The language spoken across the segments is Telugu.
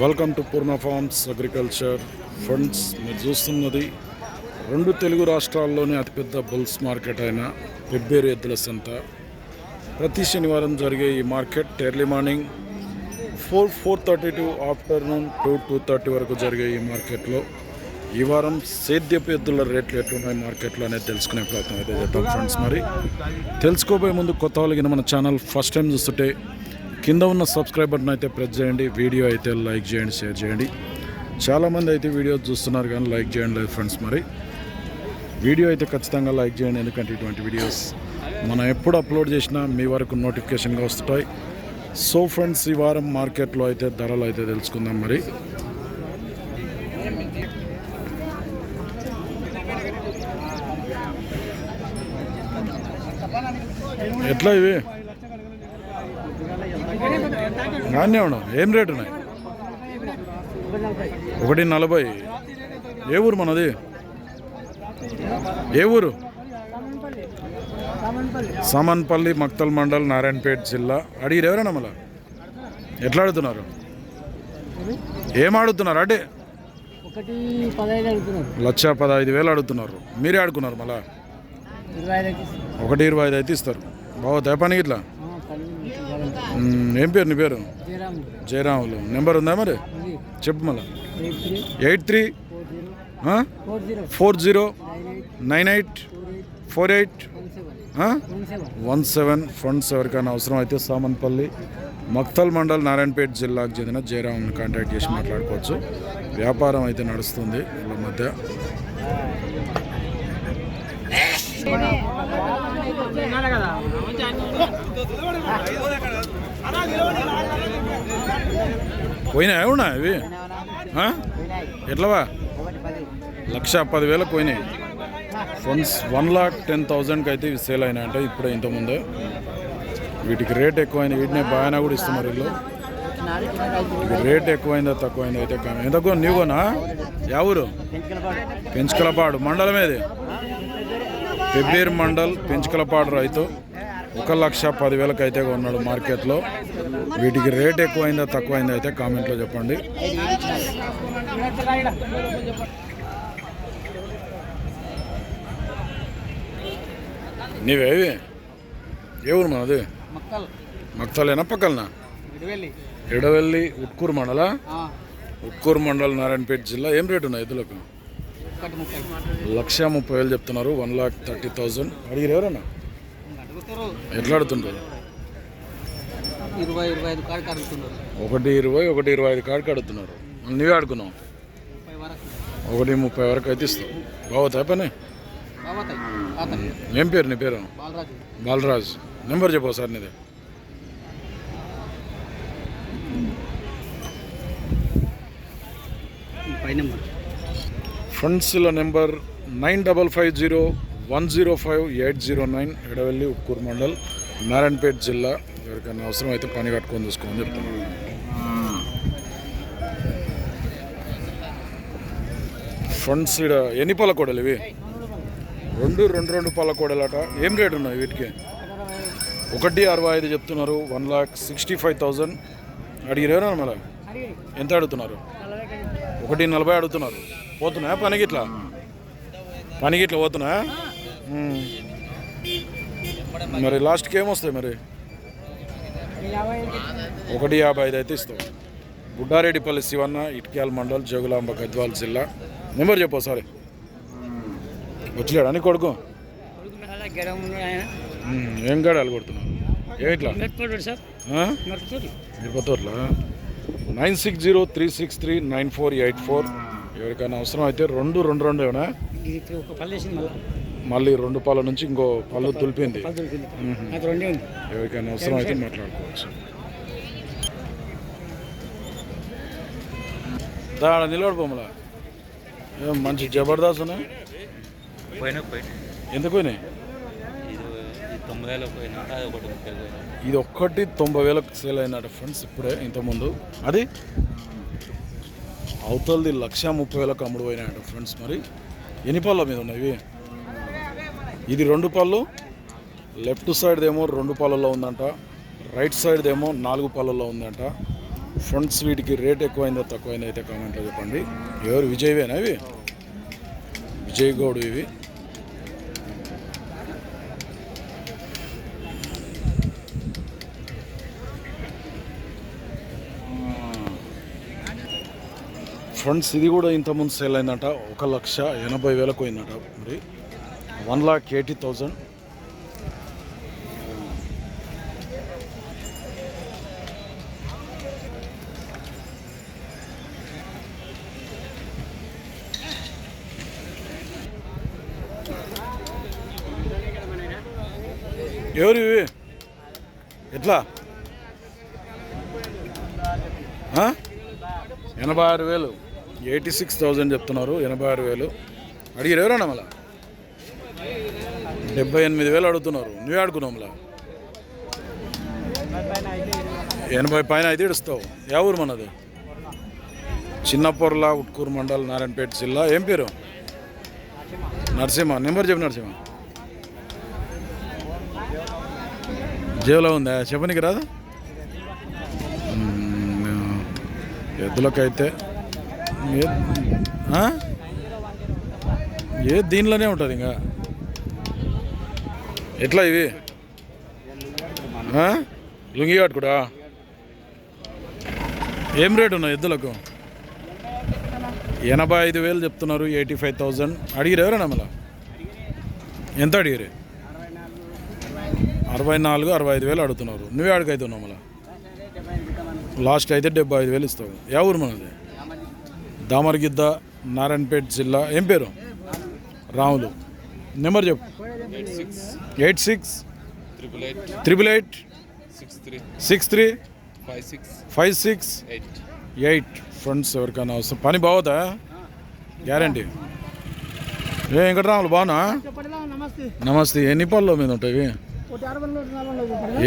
Welcome to Purna farms agriculture funds మీరు చూస్తున్నది రెండు తెలుగు రాష్ట్రాల్లోనే అతిపెద్ద బుల్స్ మార్కెట్ అయిన పెబ్బేరు ఎద్దుల సంత. ప్రతి శనివారం జరిగే ఈ market early morning four four thirty to afternoon two two thirty వరకు జరిగే ఈ మార్కెట్లో. ఈ వారం సేద్యపు ఎద్దుల రేట్లు ఎట్లున్నాయి మార్కెట్లో అనేది తెలుసుకునే ప్రయత్నం అయితే చేద్దాం ఫ్రెండ్స్ మరి తెలుసుకోబోయే ముందు కొత్త వాళ్ళకి మన ఛానల్ ఫస్ట్ టైం చూస్తుంటే కింద ఉన్న సబ్స్క్రైబ్ బటన్ అయితే ప్రెస్ చేయండి. వీడియో అయితే లైక్ చేయండి షేర్ చేయండి. చాలామంది అయితే వీడియో చూస్తున్నారు కానీ లైక్ చేయండి లేదు ఫ్రెండ్స్ మరి. వీడియో అయితే ఖచ్చితంగా లైక్ చేయండి ఎందుకంటే ఇటువంటి వీడియోస్ మనం ఎప్పుడు అప్లోడ్ చేసినా మీ వరకు నోటిఫికేషన్గా వస్తుంటాయి. సో ఫ్రెండ్స్ ఈ వారం మార్కెట్లో అయితే ధరలు అయితే తెలుసుకుందాం మరి. ఎట్లా ఇవి? నాణ్యం ఉన్నా ఏం రేటు ఉన్నాయి? ఒకటి నలభై. ఏ ఊరు మనది? ఏ ఊరు? సామన్పల్లి మక్తల్ మండల్ నారాయణపేట జిల్లా. అడిగిరు ఎవరైనా మళ్ళా? ఎట్లా ఆడుతున్నారు? ఏం ఆడుతున్నారు? అడుగుతున్నారు లక్ష పదహైదు వేలు ఆడుతున్నారు. మీరే ఆడుకున్నారు మళ్ళా. ఒకటి ఇరవై ఐదు అయితే ఇస్తారు. బాగుతాయి పని ఇట్లా ఆ, పని ఇవ్వాలంటే. మ్, ఏం పేరు నీ పేరు? జయరామ్ జయరాములు. నెంబర్ ఉందా మరి? చెప్పు మళ్ళా. Eight three. Four zero. Nine eight. Four eight? One seven. One seven. One seven. Funds ఎవరికైనా అవసరం అయితే సామన్పల్లి మక్తల్ మండల్ నారాయణపేట జిల్లాకు చెందిన జయరామ్ని కాంటాక్ట్ చేసి మాట్లాడుకోవచ్చు. వ్యాపారం అయితే నడుస్తుంది వీళ్ళ మధ్య. పోయినాయి? అవునా ఇవి? ఎట్లవా? పది లక్ష పదివేలకు పోయినాయి. ఫండ్స్ వన్ లాక్ టెన్ థౌజండ్కి అయితే ఇవి సేల్ అయినాయంట ఇప్పుడే ఇంతకుముందే. వీటికి రేట్ ఎక్కువైంది. వీటిని బాగానే కూడా ఇస్తున్నారు వీళ్ళు. రేట్ ఎక్కువైందా తక్కువైందా అయితే కాదు. నీవునా యా ఊరు? పెంచుకలపాడు మండలం ఏది? పెబ్బేరు మండల్ పెంచుకలపాడు రైతు. ఒక లక్ష పదివేలకు అయితే కొన్నాడు మార్కెట్లో. వీటికి రేట్ ఎక్కువైందా తక్కువైందా అయితే కామెంట్లో చెప్పండి. నీవేవి ఏ ఊరు మనది? మక్తలేనా పక్కలనా? ఎడవెల్లి ఉట్కూరు మండల? ఉట్కూరు మండల్ నారాయణపేట జిల్లా. ఏం రేటు ఉన్నాయి ముప్పై. లక్ష ముప్పై వేలు చెప్తున్నారు వన్ లాక్ థర్టీ థౌజండ్. అడిగిరు ఎవరన్నా? ఎట్లా అడుగుతుంటారు ఇరవై ఇరవై ఐదు కాడికి అడుగుతున్నారు. ఒకటి ఇరవై ఒకటి ఇరవై ఐదు కాడికి అడుగుతున్నారు. మళ్ళీ నువ్వే ఆడుకున్నావు ఒకటి ముప్పై వరకు అయితే ఇస్తావు. బాగుతాయి పని ఏం పేరు నీ పేరు? బాలరాజు. నెంబర్ చెప్పు సార్ నీది. ఫ్రెండ్స్ల number nine double five zero one zero five eight zero nine Edavelli Ukkuru mandal Narayanpet జిల్లా ఎవరికైనా అవసరం అయితే పని కట్టుకొని చూసుకోమని చెప్తున్నాను. ఫ్రంట్ ఇక్కడ ఎన్ని పాల ఇవి? రెండు రెండు రెండు పాల అట ఏం రేటు ఉన్నాయి వీటికి? ఒకటి అరవై ఐదు చెప్తున్నారు. One lakh sixty five thousand. అడిగిరేనా మళ్ళీ? ఎంత అడుగుతున్నారు? ఒకటి నలభై అడుగుతున్నారు. పోతున్నాయా పనికిట్లా పనికిట్లా పోతున్నాయా? పోతున్నా మరి లాస్ట్కి ఏమొస్తాయి మరి? ఒకటి యాభై ఐదు అయితే ఇస్తాం. బుడ్డారెడ్డిపల్లి శివన్న ఇటుక్యాల మండల్ జోగులాంబ గద్వాల్ జిల్లా. నెంబర్ చెప్పు సరే వచ్చలేడా నీ కొడుకు? మ్మ్. ఏం గాడాలు కొడుతున్నావు? ఏ ఇట్లా సార్. ఆ? మిరపతోట్ల. Nine six zero three six three nine four eight four. ఎవరికైనా అవసరం అయితే రెండు రెండు రెండు ఏమన్నా? మళ్ళీ రెండు పాల నుంచి ఇంకో పళ్ళు తులిపింది ఎవరికైనా అవసరం అయితే మాట్లాడుకోవచ్చు. దాడ నిలబడిపోమలా ఏం మంచి జబర్దస్త్ ఎందుకు పోయినాయి? ఇది ఒక్కటి తొంభై వేలకు సేల్ అయినట ఫ్రెండ్స్ ఇప్పుడే ఇంతకుముందు. అది? అవతలది లక్ష ముప్పై వేలకు అమ్ముడు పోయినాయట ఫ్రెండ్స్ మరి. ఎన్ని పళ్ళ మీద ఉన్నాయి ఇవి? ఇది రెండు పళ్ళు. లెఫ్ట్ సైడ్ ఏమో రెండు పళ్ళలో ఉందంట. రైట్ సైడ్ ఏమో నాలుగు పళ్ళలో ఉందంట. ఫండ్స్ వీటికి రేట్ ఎక్కువైందో తక్కువైందో అయితే కామెంట్లో చెప్పండి. ఎవరు? విజయ్వేనా ఇవి? విజయ్ గౌడ్ ఇవి. ఫ్రెండ్స్ ఇది కూడా ఇంతకుముందు సేల్ అయిందంట. ఒక లక్ష ఎనభై వేలకు పోయిందంట. మరి వన్ లాక్ ఎయిటీ థౌజండ్. ఎవరు ఇవి? ఎట్లా? ఎనభై ఆరు వేలు. ఎయిటీ సిక్స్ థౌజండ్ చెప్తున్నారు ఎనభై ఆరు వేలు. అడిగారు ఎవరన్నా మళ్ళీ? డెబ్బై ఎనిమిది వేలు అడుగుతున్నారు. నువ్వే ఆడుకున్నావు ఎనభై పైన అయితే ఇడుస్తావు యా ఊరు మనది? చిన్నపొర్ల ఉట్కూరు మండల్ నారాయణపేట జిల్లా. ఏం పేరు? నరసింహ. నెంబర్ చెప్పు నరసింహ. జేబులో ఉందా? చెప్పనీకి రాదు? ఎద్దులకైతే ఏ దీనిలోనే ఉంటుంది ఇంకా? ఎట్లా ఇవి లుంగి కట్టుకుడా? ఏం రేటు ఉన్నాయి ఎద్దులకు? ఎనభై ఐదు వేలు చెప్తున్నారు ఎయిటీ ఫైవ్ థౌజండ్ అడిగిరు ఎవరైనా మళ్ళా? ఎంత అడిగిరు అరవై నాలుగు అరవై ఐదు వేలు అడుగుతున్నారు. నువ్వే అడుగైతున్నావు మళ్ళా? లాస్ట్ అయితే డెబ్బై ఐదు వేలు ఇస్తావు. యా ఊరు మనది? దామరగిద్ద నారాయణపేట జిల్లా. ఏం పేరు? రాములు. నెంబర్ చెప్పు. Eight six. Triple eight triple eight. Six three. Six three five six. Five six eight. Eight friends ఎవరికైనా అవసరం. పని బాగుతా గ్యారంటీ. ఏ వెంకటరాములు బాగున్నా? నమస్తే. ఎన్ని పళ్ళు మీద ఉంటాయి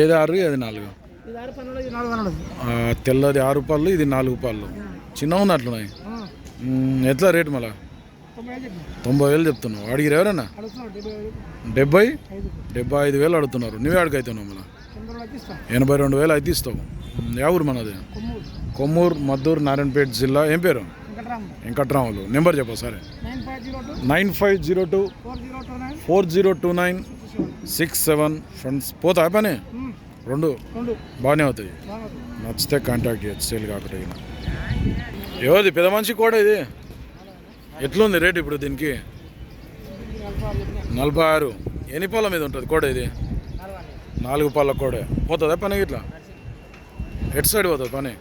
ఏది ఆరు ఏది నాలుగు? తెల్లది ఆరు పళ్ళు ఇది నాలుగు పళ్ళు. చిన్న ఉన్నట్లున్నాయి ఎట్లా రేటు మళ్ళా? తొంభై వేలు చెప్తున్నావు. అడిగిరు ఎవరన్నా? డెబ్బై? డెబ్బై ఐదు వేలు అడుగుతున్నారు. నువ్వే అడుగుతున్నావు మళ్ళీ? ఎనభై రెండు వేలు అయితే ఇస్తావు. యా ఊరు మనది? కొమ్మూరు మద్దూరు నారాయణపేట జిల్లా. ఏం పేరు? వెంకట్రాములు. నెంబర్ చెప్పు సరే nine five zero two four zero two nine six seven friends. పోతా పని? రెండు? బాగానే అవుతాయి. నచ్చితే కాంటాక్ట్ చేయొచ్చు. సేల్ కాకుండా ఎవరిది పెద్ద మనిషి కూడా ఇది ఎట్లుంది రేట్ ఇప్పుడు దీనికి? నలభై ఆరు. ఎన్ని పాల మీద ఉంటుంది కోడ ఇది? నాలుగు పాల కోడే. పోతుందా పని ఇట్లా? ఎటు సైడ్ పోతుంది పని?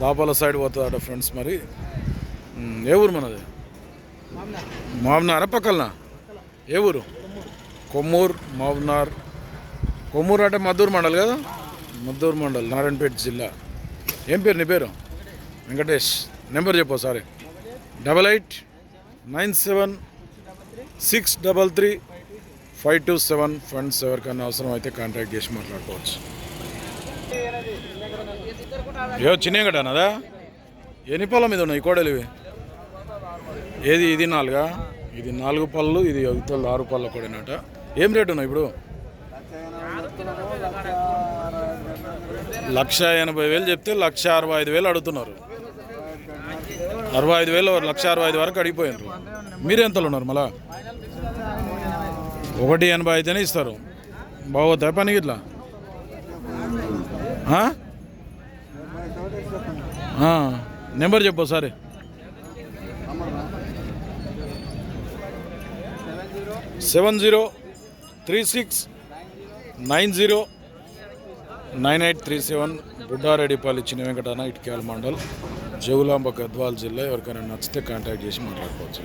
దాపాల సైడ్ పోతుంది అట ఫ్రెండ్స్ మరి. ఏ ఊరు మనది? మామనారా పక్కలనా ఏ ఊరు? కొమ్మూరు మామ్నార్. కొమ్మూరు అంటే మద్దూరు మండల్ కదా? మద్దూరు మండల్ నారాయణపేట జిల్లా. ఏం పేరు నీ పేరు? వెంకటేష్. నెంబర్ చెప్పు sorry double eight nine seven six double three five two seven funds ఎవరికైనా అవసరం అయితే కాంటాక్ట్ చేసి మాట్లాడుకోవచ్చు. ఏ చిన్న ఎన్ని పళ్ళ మీద ఉన్నాయి కోడలు ఇవి? ఏది ఇది నాలుగా? ఇది నాలుగు పళ్ళు ఇది ఇతరులు ఆరు పళ్ళ కూడానట ఏం రేటు ఉన్నాయి ఇప్పుడు? లక్ష ఎనభై వేలు చెప్తే లక్ష అరవై ఐదు వేలు అడుగుతున్నారు. అరవై ఐదు వేలు లక్ష అరవై ఐదు వరకు అడిగిపోయినారు. మీరు ఎంతలో ఉన్నారు మళ్ళా? ఒకటి ఎనభై అయితేనే ఇస్తారు. బాగోతాయి పని ఇట్లా నెంబర్ చెప్పు సరే seven zero three six nine zero nine eight three seven Buddareddipalli చిన్న వెంకటన ఇటుకేల మండల్. జగులాంబ గద్వాల్ జిల్లా ఎవరికైనా నచ్చితే కాంటాక్ట్ చేసి మాట్లాడుకోవచ్చు.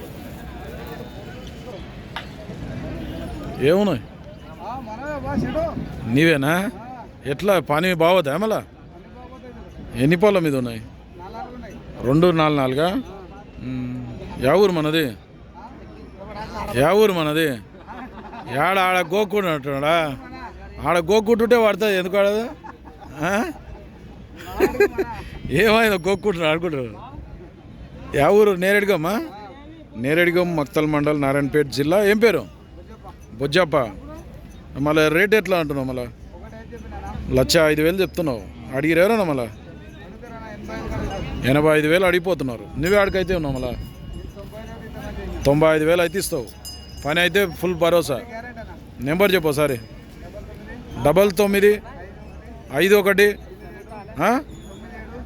ఏమున్నాయి? నీవేనా? ఎట్లా? పని బాగోదా మళ్ళా ఎన్ని పాల మీద ఉన్నాయి? రెండు నాలుగు నాలుగా? యా ఊరు మనది? యా ఊరు మనది? యాడ ఆడ గోక్కుంటున్నాడా ఆడ గోక్కుంటుంటే పడుతుంది ఎందుకు ఆడదు ఏమైంది గోక్కుంటారు ఆడుకుంటారు యా ఊరు నేరేడుగమ్మా నేరేడుగం మక్తల్ మండల్ నారాయణపేట జిల్లా ఏం పేరు బొజ్జప్ప మళ్ళీ రేట్ ఎట్లా అంటున్నావు మళ్ళీ లక్ష ఐదు వేలు చెప్తున్నావు అడిగిరు ఎవరన్నా మళ్ళా ఎనభై ఐదు వేలు అడిగిపోతున్నారు నువ్వే ఆడికైతే ఉన్నావు మళ్ళా తొంభై ఐదు వేలు అయితే ఇస్తావు పని అయితే ఫుల్ భరోసా నెంబర్ చెప్పు ఒకసారి డబల్ తొమ్మిది ఐదు ఒకటి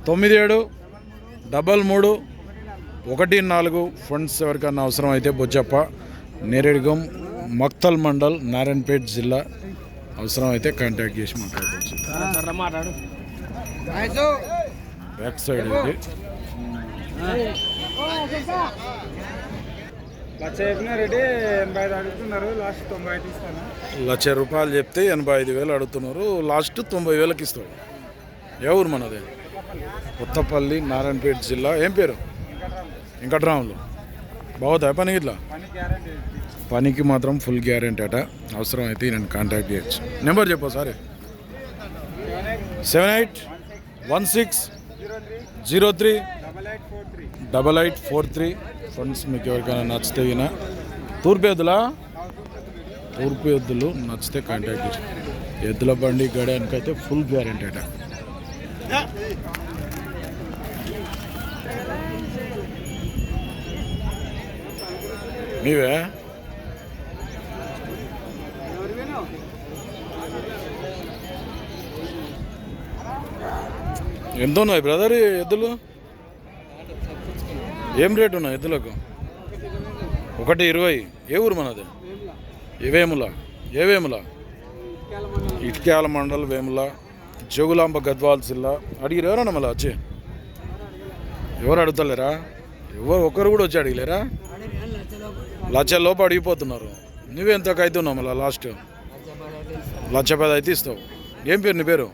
తొమ్మిది ఏడు డబల్ మూడు ఒకటి నాలుగు ఫండ్స్ ఎవరికన్నా అవసరం అయితే బొచ్చప్ప నేరేడుగం మక్తల్ మండల్ నారాయణపేట్ జిల్లా అవసరం అయితే కాంటాక్ట్ చేసి మాట్లాడుకోవచ్చు బ్యాక్ సైడ్ ఇది. లక్ష రూపాయలు చెప్తే ఎనభై ఐదు వేలు అడుగుతున్నారు లాస్ట్ తొంభై వేలకి ఇస్తాడు. ఏ ఊరు మనది? కొత్తపల్లి నారాయణపేట జిల్లా. ఏం పేరు? వెంకట్రాములు. బాగుతా పని ఇట్లా? పనికి మాత్రం ఫుల్ గ్యారెంటీ అట. అవసరం అయితే నేను కాంటాక్ట్ చేయొచ్చు. నెంబర్ చెప్పు సరే seven eight one six zero three double eight four three. Friends మీకు ఎవరికైనా నచ్చితే విన తూర్పు ఎద్దులా? తూర్పు ఎద్దులు నచ్చితే కాంటాక్ట్ చేసి ఎద్దుల బండి గడానికైతే ఫుల్ గ్యారెంటీ అట. నీవే? ఎంత ఉన్నాయి బ్రదర్ ఈ ఎద్దులు? ఏం రేటు ఉన్నాయి ఎద్దులకు? ఒకటి ఇరవై. ఏ ఊరు మనది? ఏ వేముల. ఏ వేముల? మండల్ వేముల. జోగులాంబ గద్వాల్ జిల్లా. అడిగిరు ఎవరన్నా మళ్ళీ వచ్చి? ఎవరు అడుగుతలేరా? ఎవరు ఒక్కరు కూడా వచ్చి అడిగలేరా? లక్ష లోపు అడిగిపోతున్నారు. నువ్వెంతకు అవుతున్నావు మళ్ళీ లాస్ట్ లక్ష పది అయితే ఇస్తావు. ఏం పేరు నీ పేరు?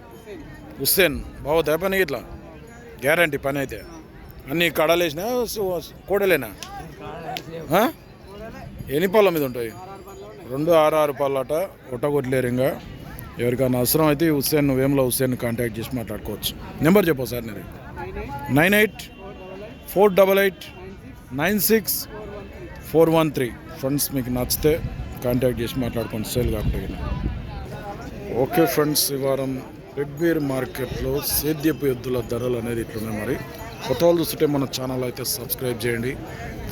హుస్సేన్. బాగుతాయి పని ఇట్లా? గ్యారంటీ పని అయితే. అన్ని కడలేసినా కూడలేనా? ఎన్ని పళ్ళ మీద ఉంటాయి? రెండు ఆరు ఆరు పళ్ళట ఒట్టగొట్టలేరు ఇంకా. ఎవరికైనా అవసరం అయితే హుస్సేన్ నువ్వేంలో హుస్సేన్ కాంటాక్ట్ చేసి మాట్లాడుకోవచ్చు. నెంబర్ చెప్పు సార్ నేను nine eight four double eight nine six four one three. Friends మీకు నచ్చితే కాంటాక్ట్ చేసి మాట్లాడుకోండి. సేల్ కాకపోయినా. ఓకే ఫ్రెండ్స్ ఈ వారం పెబ్బేర్ మార్కెట్లో సేద్యపు ఎద్దుల ధరలు అనేది ఇట్లున్నాయి మరి. కొత్త వాళ్ళు చూస్తుంటే మన ఛానల్ అయితే సబ్స్క్రైబ్ చేయండి.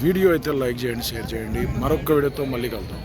వీడియో అయితే లైక్ చేయండి షేర్ చేయండి. మరొక వీడియోతో మళ్ళీ కలుద్దాం.